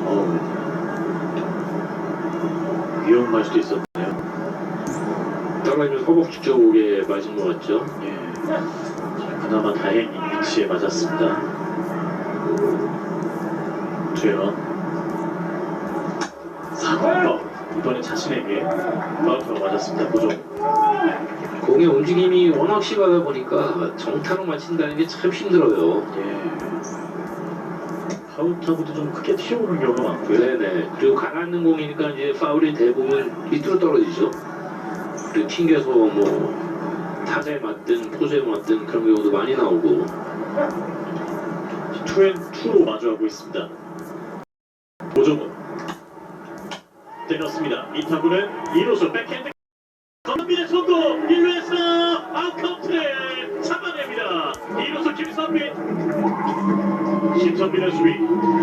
어우. 위험할 수도 있었네요. 떨어지면 허벅지 쪽에 맞은 것 같죠? 예. 자, 그나마 다행히 위치에 맞았습니다. 주현. 4번 파울. 이번에 자신에게 파울로 맞았습니다. 보조. 공의 움직임이 워낙 심하다 보니까 정타로 맞힌다는 게 참 힘들어요. 예. 파울타구도 좀 크게 튀어오르는 경우가 많고요. 네네. 그리고 가라앉는 공이니까 이제 파울이 대부분 밑으로 떨어지죠. 그리고 튕겨서 뭐 타자에 맞든 포수에 맞든 그런 경우도 많이 나오고 투앤투로 마주하고 있습니다. 보조문 때렸습니다. 이 타구는 2루수 백핸드 건너민의 선도 1루에서 아웃카운트를 잡아냅니다. 2루수 김선민 심선민의 수비